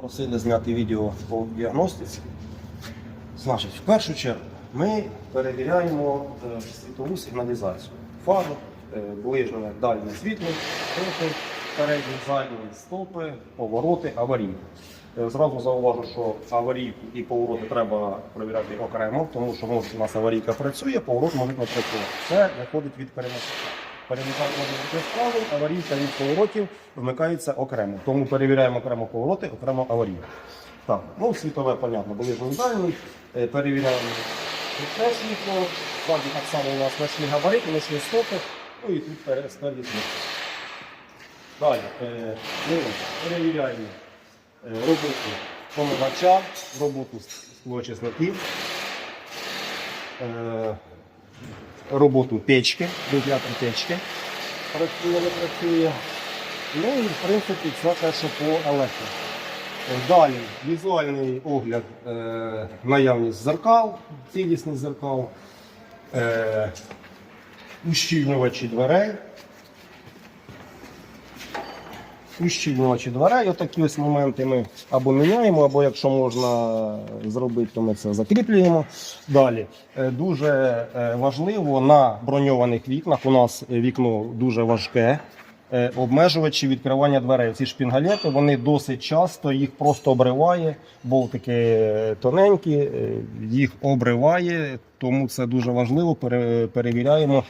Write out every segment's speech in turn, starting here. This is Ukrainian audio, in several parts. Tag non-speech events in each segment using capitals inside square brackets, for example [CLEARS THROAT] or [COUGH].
Просили зняти відео по діагностиці. Значить, в першу чергу ми перевіряємо е, світову сигналізацію. Фару, е, ближнє, дальнє світло, стопи, передні, задні стопи, повороти, аварійні. Е, Зразу зауважу, що аварійку і повороти треба перевіряти окремо, тому що може, у нас аварійка працює, поворот може не працювати. Це виходить від перемикача. Перемикач може бути аварійка від поворотів вмикається окремо. Тому перевіряємо окремо повороти, окремо аварійку. Так, ну світове, понятно, були дальні. Е, Перевіряємо це світло. Ззаді так само у нас знайшли габарити, знайшли стопи, ну і тут перед спереді світло. Далі е, ми перевіряємо е, роботу помивача, роботу склочисників, роботу печки, вентилятор печки працює, не працює. Ну і в принципі це те, що по електриці. Далі візуальний огляд, е, наявність зеркал, цілісність зеркал, е, ущільнювачі дверей. Ущільнювачі дверей, отакі ось моменти ми або міняємо, або якщо можна зробити, то ми це закріплюємо. Далі е, дуже е, важливо на броньованих вікнах. У нас вікно дуже важке. е, Обмежувачі відкривання дверей. Ці шпінгалети вони досить часто їх просто обриває, болтики тоненькі, їх обриває, тому це дуже важливо. Пере- Перевіряємо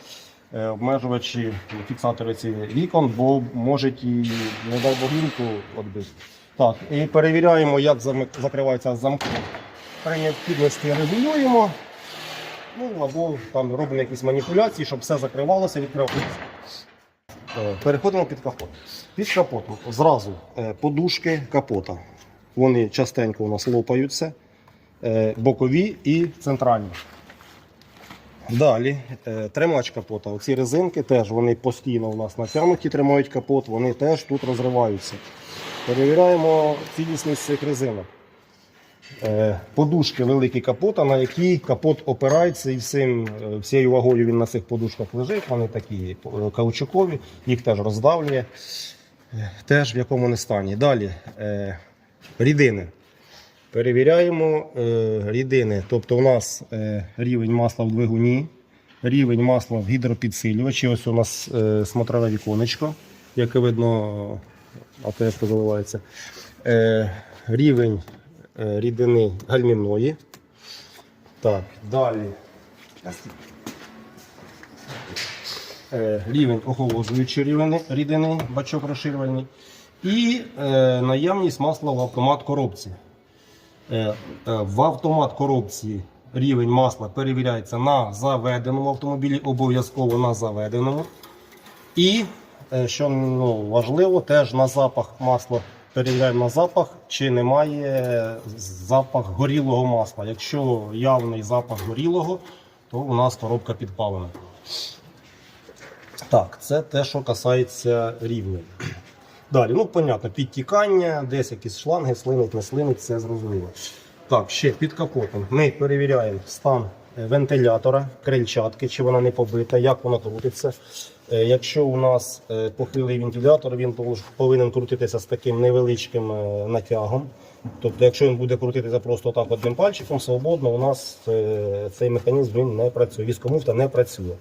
обмежувачі, фіксатори ці вікон, бо можуть і не дай Бог відбити. Так, і перевіряємо, як закриваються замки. При необхідності регулюємо. Ну або там робимо якісь маніпуляції, щоб все закривалося, відкривалося. Е, Переходимо під капот. Під капотом зразу е, подушки капота. Вони частенько у нас лопаються, е, бокові і центральні. Далі е, тримач капота. Оці резинки теж вони постійно у нас натягнуті, тримають капот, вони теж тут розриваються. Перевіряємо цілісність цих резинок. Е, Подушки великі капота, на які капот опирається і всім, е, всією вагою він на цих подушках лежить. Вони такі каучукові, їх теж роздавлює. Теж в якому не стані. Далі рідини. Перевіряємо е, рідини. Тобто у нас е, рівень масла в двигуні, рівень масла в гідропідсилювачі. Ось у нас е, смотрове віконечко, яке видно, АТФ заливається. Е, рівень е, рідини гальмівної. Так, далі. Е, рівень охолоджуючої рідини, бачок розширювальний. І е, наявність масла в автомат коробці. Е, е, В автомат коробці рівень масла перевіряється на заведеному автомобілі, обов'язково на заведеному. І, е, що ну, важливо, теж на запах масла перевіряємо на запах, чи немає запах горілого масла. Якщо явний запах горілого, то у нас коробка підпалена. Так, це те, що касається рівня. Далі, ну, понятно, підтікання, десь якісь шланги, слинить, не слинить, це зрозуміло. Так, ще під капотом. Ми перевіряємо стан е, вентилятора, крильчатки, чи вона не побита, як вона крутиться. Е, Якщо у нас е, похилий вентилятор, він повинен крутитися з таким невеличким натягом. Тобто, якщо він буде крутитися просто так одним пальчиком, свободно, у нас цей механізм він не працює. Віскомуфта не працює.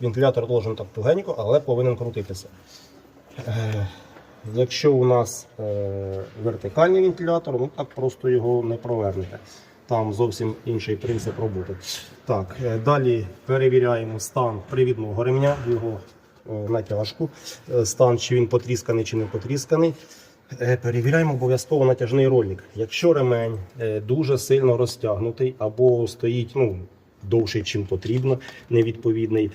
Вентилятор должен так тугенько, але повинен крутитися. Якщо у нас е, вертикальний вентилятор, ну так просто його не провернете. Там зовсім інший принцип роботи. Так, е, далі перевіряємо стан привідного ремня, його е, натяжку, Е, стан, чи він потрісканий, чи не потрісканий. Е, Перевіряємо обов'язково натяжний ролик. Якщо ремень е, дуже сильно розтягнутий або стоїть ну, довший, чим потрібно, невідповідний,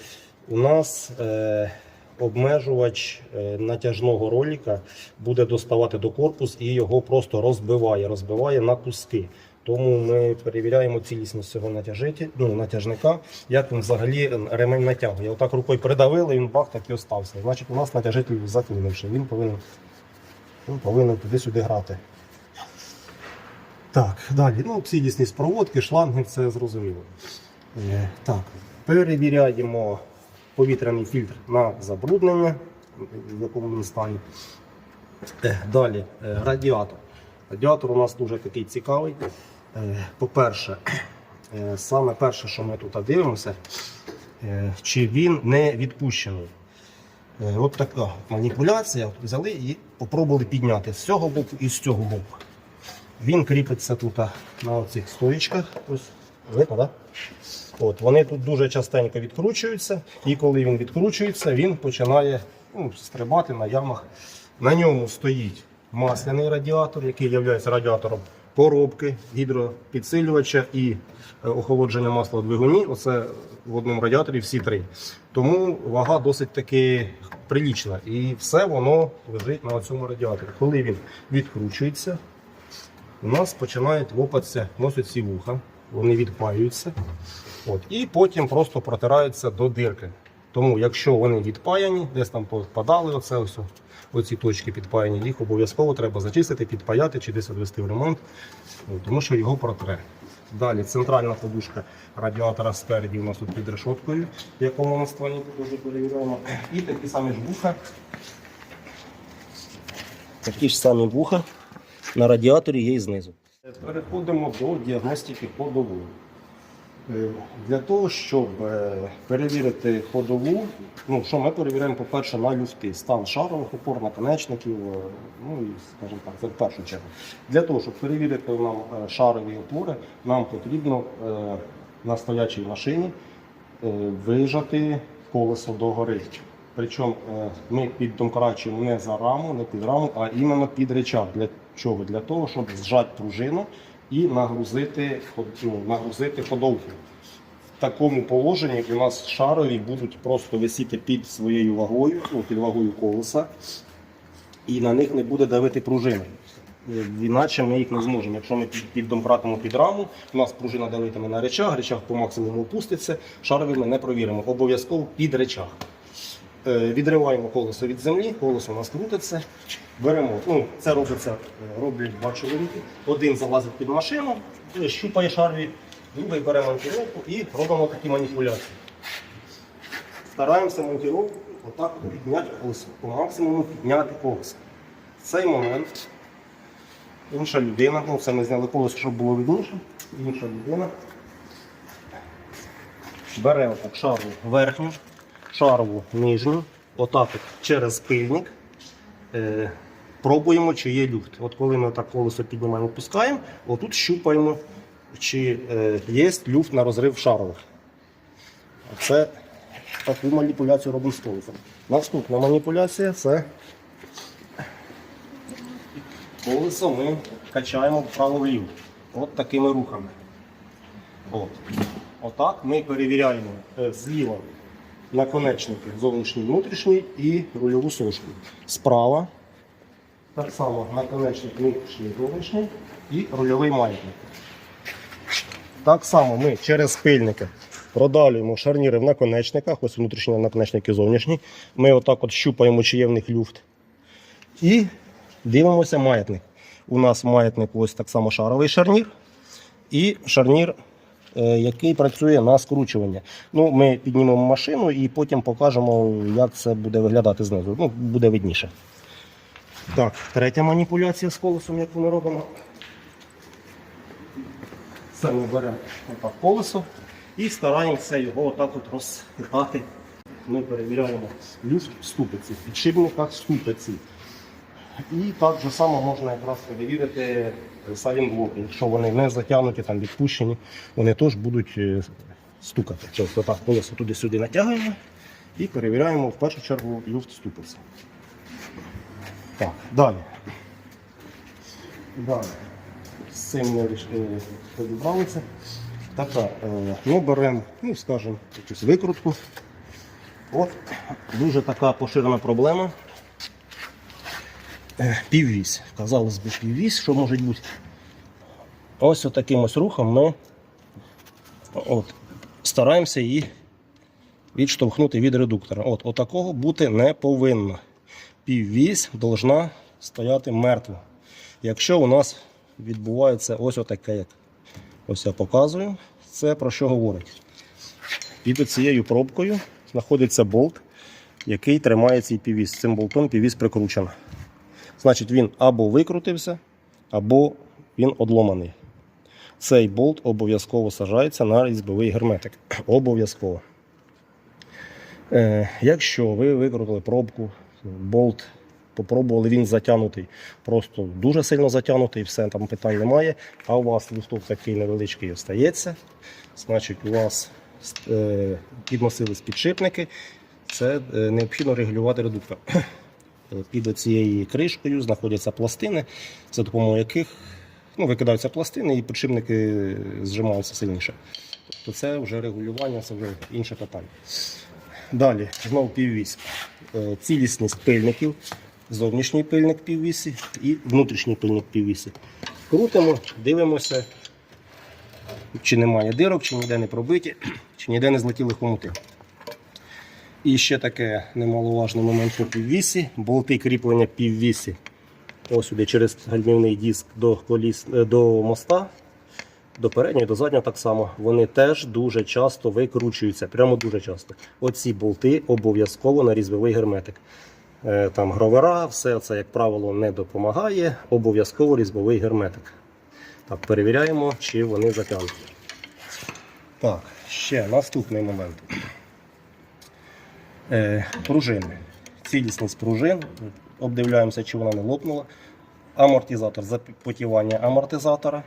у нас е, обмежувач е, натяжного ролика буде доставати до корпус і його просто розбиває, розбиває на куски. Тому ми перевіряємо цілісність цього ну, натяжника, як він взагалі ремень натягує. Отак рукою придавили, він бах так і остався. Значить, у нас натяжитель заклинивши. Він повинен, він повинен туди-сюди грати. Так, далі. Ну, цілісність проводки, шланги, це зрозуміло. Е, так, перевіряємо повітряний фільтр на забруднення, в якому він стані. Е, Далі е, радіатор. Радіатор у нас дуже такий цікавий. Е, По-перше, саме перше, що ми тут дивимося, чи він не відпущений. От така маніпуляція. Взяли і спробували підняти з цього боку і з цього боку. Він кріпиться тут на оцих стоїчках. Ось, видно, да? От, вони тут дуже частенько відкручуються, і коли він відкручується, він починає ну, стрибати на ямах. На ньому стоїть масляний радіатор, який є радіатором коробки, гідропідсилювача і е, охолодження масла в двигуні. Оце в одному радіаторі всі три. Тому вага досить таки прилічна. І все воно лежить на цьому радіаторі. Коли він відкручується, у нас починають лопатися ці вуха, вони відпаюються. От, і потім просто протираються до дирки. Тому, якщо вони відпаяні, десь там попадали, оце ось, оці точки підпаяні, їх обов'язково треба зачистити, підпаяти чи десь відвести в ремонт, тому що його протре. Далі центральна подушка радіатора спереді у нас тут під решоткою, в якому ми ствольні теж перевіряємо. І такі самі ж вуха. Такі ж самі вуха на радіаторі є і знизу. Переходимо до діагностики ходової. Е, Для того, щоб е, перевірити ходову, ну що ми перевіряємо, по-перше, на люфти, стан шарових опор, наконечників, е, ну і скажімо так, це в першу чергу. Для того, щоб перевірити нам шарові опори, нам потрібно на стоячій машині вижати колесо догори. Причому ми піддомкрачуємо не за раму, не під раму, а іменно під речах. Для чого? Для того, щоб зжати пружину і нагрузити, ну, нагрузити ходовку. В такому положенні у нас шарові будуть просто висіти під своєю вагою, ну, під вагою колеса, і на них не буде давити пружина. Е, Іначе ми їх не зможемо. Якщо ми під- піддомкратимо під раму, у нас пружина давитиме на речах, речах по максимуму опуститься, шарові ми не провіримо. Обов'язково під речах. Е, Відриваємо колесо від землі, колесо у нас крутиться. Беремо, ну це робиться, е, роблять два чоловіки. Один залазить під машину, е, щупає шарові, другий бере монтировку і робимо такі маніпуляції. Стараємося монтировку отак підняти колесо, по максимуму підняти колесо. В цей момент інша людина, ну це ми зняли колесо, щоб було видніше, інша людина бере отак шарову верхню, шарову нижню, отак от через пильник. Е, пробуємо, чи є люфт. От коли ми так колесо піднімаємо, пускаємо, отут щупаємо, чи е, є люфт на розрив шарових. Це таку маніпуляцію робимо з колесом. Наступна маніпуляція це колесо ми качаємо вправо-вліво. От такими рухами. От. Отак ми перевіряємо е, зліва наконечники зовнішній внутрішній і рульову сошку. Справа так само наконечник внутрішній зовнішній і рульовий маятник. Так само ми через пильники продалюємо шарніри в наконечниках, ось внутрішні наконечники зовнішні. Ми отак от щупаємо, чи є в них люфт. І дивимося маятник. У нас маятник ось так само шаровий шарнір і шарнір, який працює на скручування. Ну, ми піднімемо машину і потім покажемо, як це буде виглядати знизу. Ну, буде видніше. Так, третя маніпуляція з колесом, яку ми робимо. Ми беремо отак колесо і стараємося його отак от розхитати. Ми перевіряємо люфт ступиці, підшипниках ступиці. І так же само можна якраз перевірити салінблоки. Якщо вони не затягнуті, там відпущені, вони теж будуть е, стукати. Тобто так колесо туди-сюди натягуємо і перевіряємо в першу чергу люфт ступиці. Так, далі. Далі. З цим ми е, розібралися. Така, ми беремо, ну, скажімо, якусь викрутку. От, дуже така поширена проблема. Е, Піввісь. Казалось би, піввісь, що може бути. Ось таким ось рухом ми от, стараємося її відштовхнути від редуктора. От, отакого бути не повинно. Піввісь должна стояти мертво. Якщо у нас відбувається ось отаке, як ось я показую, це про що говорить? Під цією пробкою знаходиться болт, який тримає цей піввіс. Цим болтом піввіс прикручено. Значить, він або викрутився, або він одломаний. Цей болт обов'язково сажається на різьбовий герметик. [CLEARS THROAT] Обов'язково. Е, якщо ви викрутили пробку, болт, попробували, він затягнутий, просто дуже сильно затягнутий, все там питань немає. А у вас листок такий невеличкий остається, значить у вас е, підносились підшипники, це е, необхідно регулювати редуктор. [CLEARS THROAT] Е, Під цією кришкою знаходяться пластини, за допомогою яких ну, викидаються пластини і підшипники зжимаються сильніше. Тобто це вже регулювання, це вже інше питання. Далі, знову піввісь. Е, Цілісність пильників, зовнішній пильник піввісі і внутрішній пильник піввісі. Крутимо, дивимося, чи немає дирок, чи ніде не пробиті, чи ніде не злетіли хомути. І ще таке немаловажний момент по піввісі. Болти кріплення піввісі. Ось сюди через гальмівний диск до, коліс, е, до моста до переднього, до заднього так само. Вони теж дуже часто викручуються, прямо дуже часто. Оці болти обов'язково на різьбовий герметик. Е, Там гровера, все це, як правило, не допомагає. Обов'язково різьбовий герметик. Так, перевіряємо, чи вони затягнуті. Так, ще наступний момент. Е, пружини. Цілісність пружин. Обдивляємося, чи вона не лопнула. Амортизатор, запотівання амортизатора.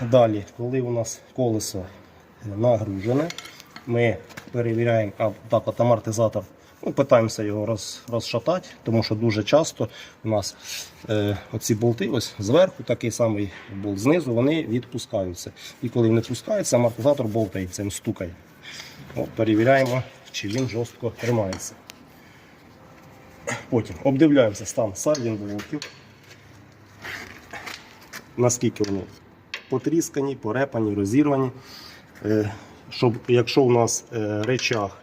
Далі, коли у нас колесо нагружене, ми перевіряємо так, от амортизатор. Ну, питаємося його роз, розшатати, тому що дуже часто у нас е, оці болти ось зверху, такий самий болт знизу, вони відпускаються. І коли вони відпускаються, амортизатор болтається, стукає. От, перевіряємо, чи він жорстко тримається. Потім обдивляємося стан сайлент-блоків, наскільки вони потріскані, порепані, розірвані. Е, Щоб, якщо у нас е, речах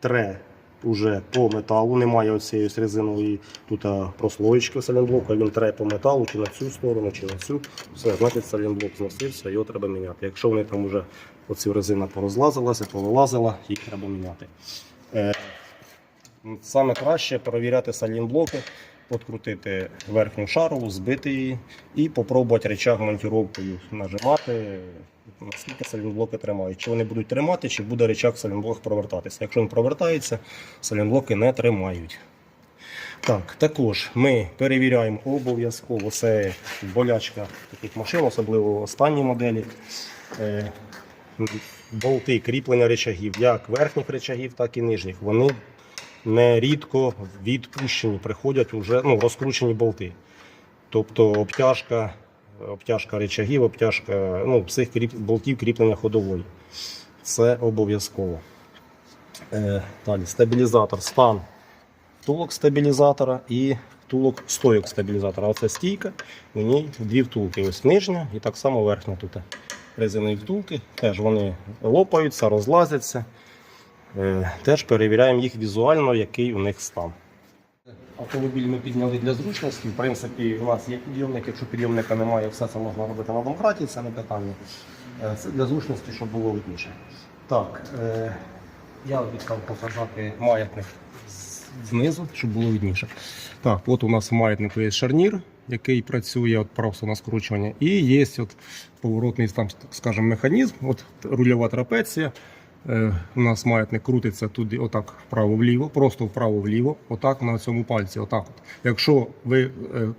тре уже по металу, немає оцієї резинової тут а, прослоєчки салінблока, він тре по металу, чи на цю сторону, чи на цю, все, значить салінблок зносився, його треба міняти. Якщо вони там вже оці резина порозлазилася, повилазила, їх треба міняти. Е, Саме краще перевіряти салінблоки, підкрутити верхню шарову, збити її і спробувати речах монтіровкою нажимати, наскільки салінблоки тримають. Чи вони будуть тримати, чи буде речах салінблок провертатися. Якщо він провертається, салінблоки не тримають. Так, також ми перевіряємо обов'язково це болячка таких машин, особливо останні моделі. Болти кріплення речагів, як верхніх речагів, так і нижніх. Вони нерідко відпущені, приходять вже ну, розкручені болти. Тобто обтяжка, обтяжка речагів, обтяжка ну, цих кріп, болтів кріплення ходової. Це обов'язково. Е, далі, стабілізатор, стан втулок стабілізатора і втулок стойок стабілізатора. Оце стійка, у ній дві втулки. Ось нижня і так само верхня тут. Резинові втулки. Теж вони лопаються, розлазяться. Е, Теж перевіряємо їх візуально, який у них стан. Автомобіль ми підняли для зручності. В принципі, у нас є підйомник. Якщо підйомника немає, все це можна робити на домкраті, це не питання. Е, Це для зручності, щоб було видніше. Так, е, я обіцяв показати маятник знизу, щоб було видніше. Так, от у нас в маятнику є шарнір, який працює от просто на скручування. І є от поворотний там, скажімо, механізм, от рульова трапеція. Е, У нас маятник крутиться туди, отак вправо-вліво, просто вправо-вліво, отак на цьому пальці. Отак от. Якщо ви е,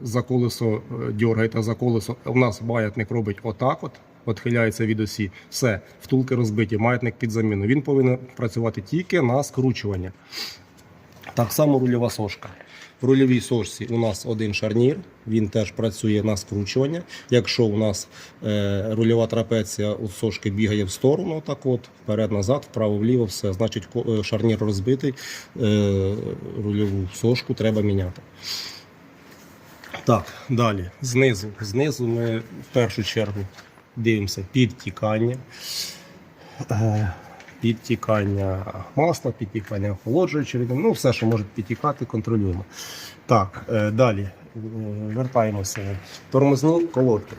за колесо е, дергаєте за колесо, у нас маятник робить отак, от, відхиляється від осі. Все, втулки розбиті, маятник під заміну. Він повинен працювати тільки на скручування. Так само рульова сошка. В рульовій сошці у нас один шарнір, він теж працює на скручування. Якщо у нас е, рульова трапеція у сошки бігає в сторону, так от, вперед-назад, вправо-вліво, все, значить е, шарнір розбитий, е, рульову сошку треба міняти. Так, далі. Знизу. Знизу ми в першу чергу дивимося підтікання. Е, підтікання масла, підтікання охолоджуючої рідини, ну все, що може підтікати, контролюємо. Так, е, далі е, вертаємося. Тормозні колодки.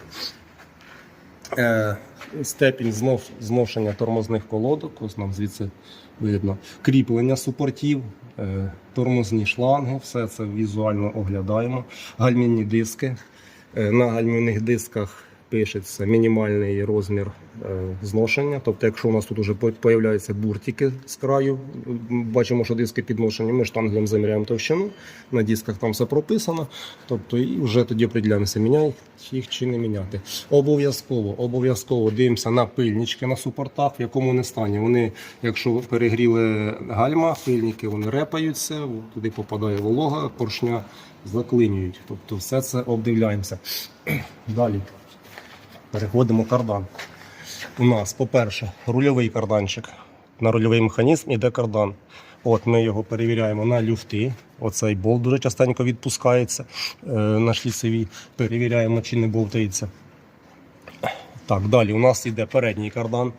Е, Степінь знов, зношення тормозних колодок, ось нам звідси видно. Кріплення супортів, тормозні шланги, все це візуально оглядаємо. Гальмінні диски. На гальмівних дисках пишеться мінімальний розмір е, зношення. Тобто, якщо у нас тут вже з'являються буртики з краю, бачимо, що диски підношені, ми штангелем заміряємо товщину, на дисках там все прописано. Тобто, і вже тоді определяємося, міняти їх чи не міняти. Обов'язково, обов'язково дивимося на пильнички на супортах, в якому вони стані. Вони, якщо перегріли гальма, пильники вони репаються, туди попадає волога, поршня заклинюють. Тобто все це обдивляємося. [CLEARS THROAT] Далі переходимо кардан. У нас, по-перше, рульовий карданчик. На рульовий механізм іде кардан. От Ми його перевіряємо на люфти. Оцей болт дуже частенько відпускається е, на шліцевій. Перевіряємо, чи не болтається. Так, далі у нас йде передній кардан.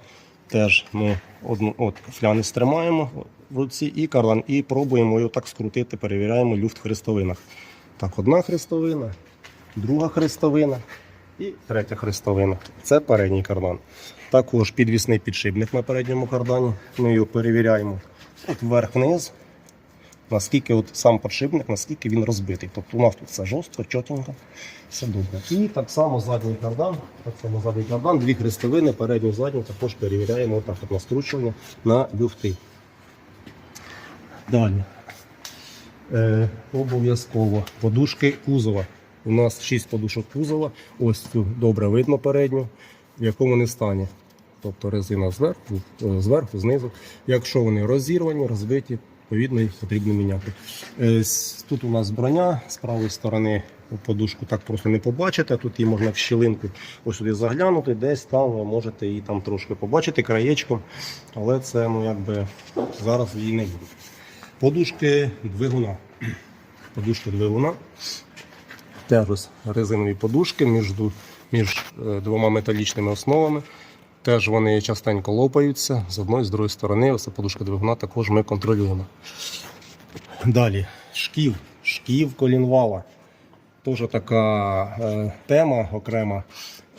Теж ми одну от, флянець тримаємо в руці і кардан, і пробуємо його так скрутити, перевіряємо люфт в хрестовинах. Так, одна хрестовина, друга хрестовина і третя хрестовина. Це передній кардан. Також підвісний підшипник на передньому кардані. Ми його перевіряємо от вверх-вниз, наскільки от сам підшипник, наскільки він розбитий. Тобто у нас тут все жорстко, чотенько, все добре. І так само задній кардан, так само задній кардан, дві хрестовини, передню задню також перевіряємо отак от на скручування на люфти. Далі. Е, обов'язково подушки кузова. У нас 6 подушок кузова. Ось цю добре видно передню, в якому вони стані. Тобто резина зверху, е, зверху, знизу. Якщо вони розірвані, розбиті, відповідно їх потрібно міняти. Е, Тут у нас броня з правої сторони. Подушку так просто не побачите. Тут її можна в щілинку ось сюди заглянути, десь там ви можете її там трошки побачити краєчком, але це ну якби зараз її не буде. Подушки двигуна. [CLEARS THROAT] Подушки двигуна. Теж резинові подушки між, між е, двома металічними основами. Теж вони частенько лопаються з одної з другої сторони. Ось подушка двигуна також ми контролюємо. Далі шків, шків колінвала. Теж така е, тема окрема.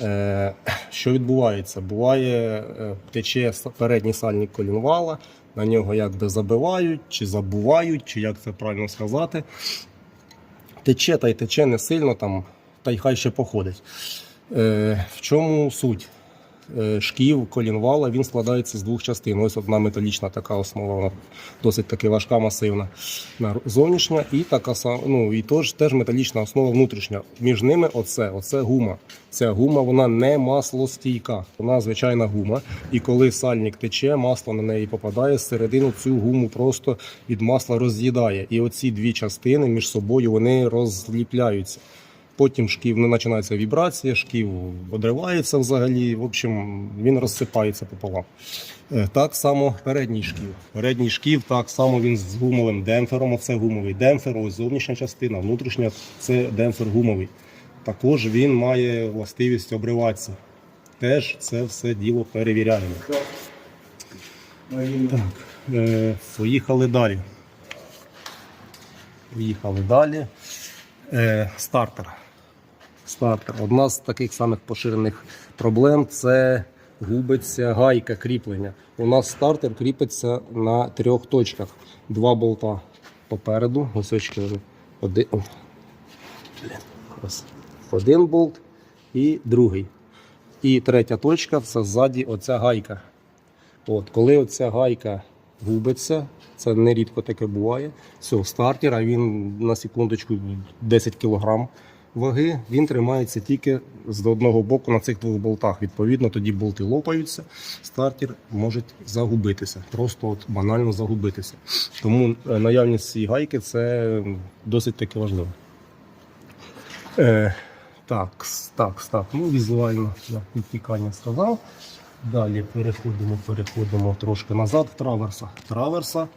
Е, що відбувається? Буває, е, тече передній сальник колінвала, на нього якби забивають, чи забувають, чи як це правильно сказати. Тече та й тече не сильно, там, та й хай ще походить. Е, в чому суть? Е, Шків колінвала він складається з двох частин. Ось одна металічна така основа, вона досить таки важка, масивна на- зовнішня, і така сама, ну і теж, теж металічна основа внутрішня. Між ними оце, оце гума. Ця гума вона не маслостійка, вона звичайна гума. І коли сальник тече, масло на неї попадає зсередину, цю гуму просто від масла роз'їдає. І оці дві частини між собою вони розліпляються. Потім шків не починається вібрація, шків одривається взагалі. В общем, він розсипається пополам. Е, Так само передній шків. Передній шків так само він з гумовим демпфером. Оце гумовий демпфер, ось зовнішня частина, внутрішня це демпфер гумовий. Також він має властивість обриватися. Теж це все діло перевіряємо. Так, е, поїхали далі. Поїхали далі. Е, стартер. Стартер. Одна з таких самих поширених проблем це губиться гайка кріплення. У нас стартер кріпиться на трьох точках. Два болта попереду. Ось. Один, один болт і другий. І третя точка це ззаді оця гайка. От, коли оця гайка губиться, це нерідко таке буває. Все, стартер, а він на секундочку 10 кг ваги, він тримається тільки з одного боку на цих двох болтах. Відповідно, тоді болти лопаються, стартер може загубитися, просто от банально загубитися. Тому е, наявність цієї гайки це досить таки важливо. Е, так, так, так. Ну, візуально я підтікання сказав. Далі переходимо, переходимо трошки назад. Траверса. Траверса.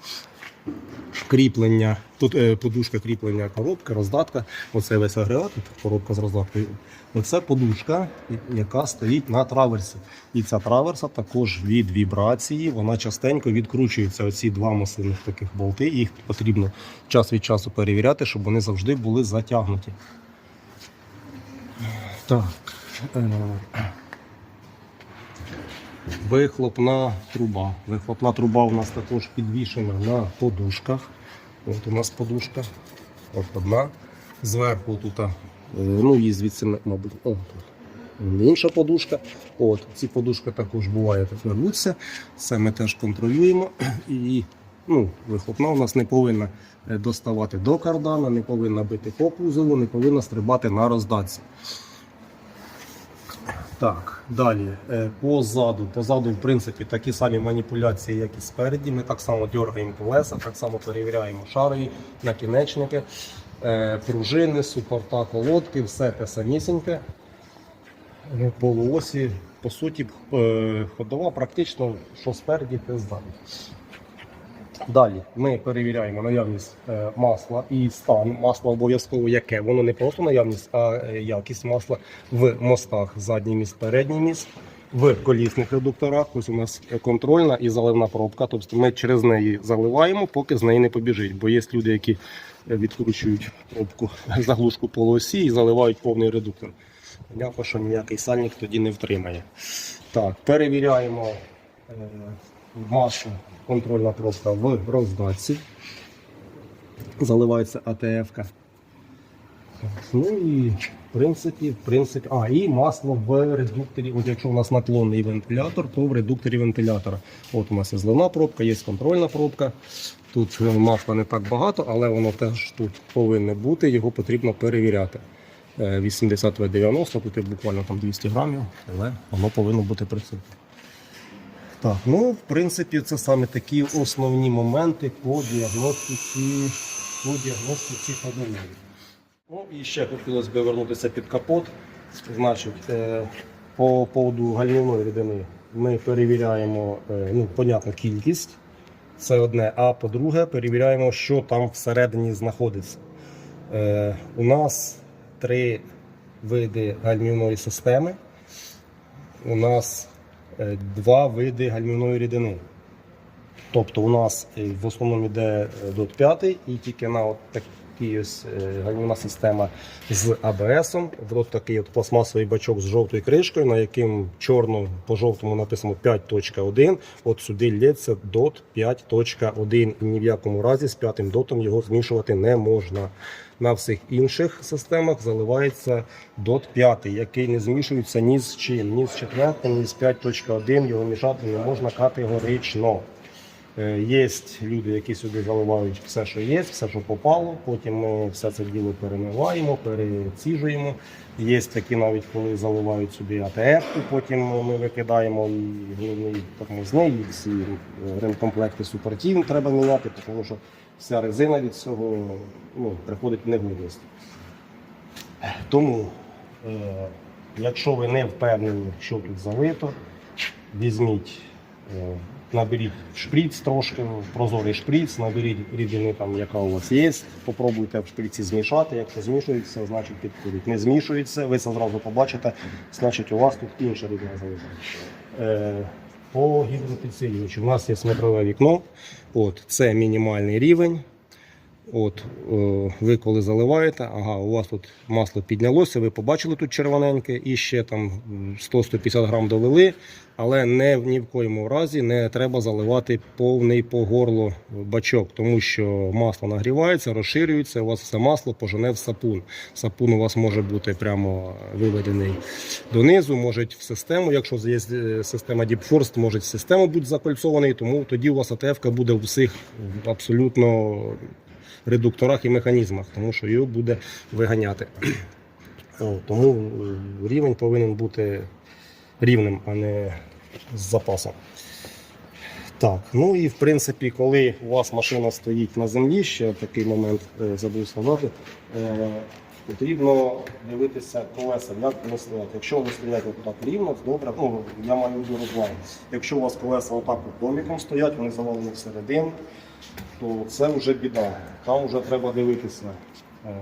Кріплення. Тут е, подушка кріплення коробки, роздатка. Оце весь агрегат, коробка з роздаткою. Оце подушка, яка стоїть на траверсі. І ця траверса також від вібрації, вона частенько відкручується. Оці два масивних таких болти. Їх потрібно час від часу перевіряти, щоб вони завжди були затягнуті. Так. Е, Вихлопна труба. Вихлопна труба у нас також підвішена на подушках. От у нас подушка. От одна. Зверху тут Ну і звідси, мабуть, о, інша подушка. От, ці подушки також буває так рвуться. Це ми теж контролюємо. І ну, вихлопна у нас не повинна е, доставати до кардана, не повинна бити по кузову, не повинна стрибати на роздатці. Так, далі. Е, Позаду, позаду, в принципі, такі самі маніпуляції, як і спереді. Ми так само дергаємо колеса, так само перевіряємо шари, накінечники, е, пружини, супорта, колодки, все те самісіньке. Е, Полуосі, по суті, е, ходова практично, що спереді, те ззаду. Далі ми перевіряємо наявність е, масла і стан масла обов'язково яке. Воно не просто наявність, а е, якість масла в мостах задній міст, передній міст, в колісних редукторах. Ось у нас контрольна і заливна пробка. Тобто ми через неї заливаємо, поки з неї не побіжить. Бо є люди, які е, відкручують пробку [LAUGHS] заглушку полуосі і заливають повний редуктор. Понятно, що ніякий сальник тоді не втримає. Так, перевіряємо масло, контрольна пробка в роздатці. Заливається АТФ-ка. Ну і в принципі, в принципі, а, і масло в редукторі. От якщо у нас наклонний вентилятор, то в редукторі вентилятора. От у нас є зливна пробка, є контрольна пробка. Тут е, масла не так багато, але воно теж тут повинне бути, його потрібно перевіряти. Е, 80 в 90 тут є буквально там 200 грамів, але воно повинно бути присутнє. Так, ну в принципі, це саме такі основні моменти по діагностиці, по діагностиці ходової. Ну і ще хотілося б вернутися під капот. Значить, е, по поводу гальмівної рідини ми перевіряємо, е, ну, понятно, кількість. Це одне. А по-друге, перевіряємо, що там всередині знаходиться. Е, у нас три види гальмівної системи. У нас два види гальмівної рідини. Тобто у нас е, в основному йде е, DOT 5 і тільки на от такій ось е, гальмівна система з АБС. От такий от пластмасовий бачок з жовтою кришкою, на яким чорно по жовтому написано 5.1. От сюди лється DOT 5.1 і ні в якому разі з п'ятим дотом його змішувати не можна. На всіх інших системах заливається DOT 5, який не змішується ні з чим, ні з четвертим, ні з 5.1. Його мішати не можна категорично. Е, Є люди, які сюди заливають все, що є, все, що попало. Потім ми все це діло перемиваємо, переціжуємо. Є такі навіть, коли заливають сюди АТФ, потім ми викидаємо і головний тормозний, і всі е, ремкомплекти супортів треба міняти, тому що вся резина від цього ну, приходить в негодність. Тому, е, якщо ви не впевнені, що тут залито, візьміть, е, наберіть шприц трошки, прозорий шприц, наберіть рідини, там, яка у вас є, попробуйте в шприці змішати. Якщо змішується, значить підходить. Не змішується, ви це одразу побачите, значить у вас тут інша рідина залишається. Е, по гідропідсилювачу у нас є смотрове вікно. От, це мінімальний рівень. От, е, ви коли заливаєте, ага, у вас тут масло піднялося, ви побачили тут червоненьке і ще там 100-150 грам долили, але не ні в коєму разі не треба заливати повний по горло бачок, тому що масло нагрівається, розширюється, у вас все масло пожене в сапун. Сапун у вас може бути прямо виведений донизу, може в систему. Якщо є е, система Force, може в систему бути закольцований, тому тоді у вас АТФ буде в усіх абсолютно редукторах і механізмах, тому що його буде виганяти. Тому рівень повинен бути рівним, а не з запасом. Так, ну і в принципі, коли у вас машина стоїть на землі, ще такий момент е, забув сказати, е, потрібно дивитися колеса, як вони стоять. Якщо вони стоять отак рівно, добре, ну я маю розвал. Якщо у вас колеса отак от доміком стоять, вони завалені всередину, то це вже біда. Там вже треба дивитися. Е,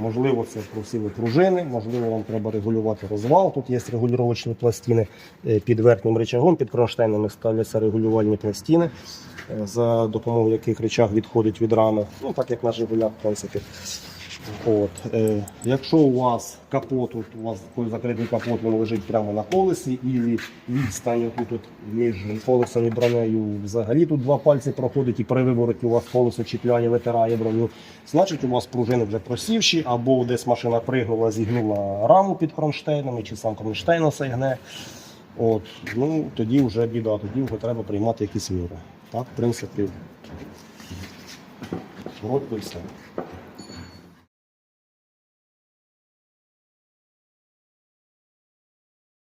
Можливо, це просили пружини, можливо, вам треба регулювати розвал. Тут є регулювачні пластини е, під верхнім речагом, під кронштейнами ставляться регулювальні пластини, е, за допомогою яких речаг відходить від рами, ну так як на Жигулях, в принципі. От, е, якщо у вас капот, от у вас коли закритий капот, він лежить прямо на колесі, і відстань тут між колесом і бронею взагалі тут два пальці проходить і при вивороті у вас колесо чіпляє, витирає броню, значить у вас пружини вже просівші, або десь машина пригнула, зігнула раму під кронштейнами, чи сам кронштейн оцей. От, ну, тоді вже біда, тоді вже треба приймати якісь міри. Так, в принципі, от і все.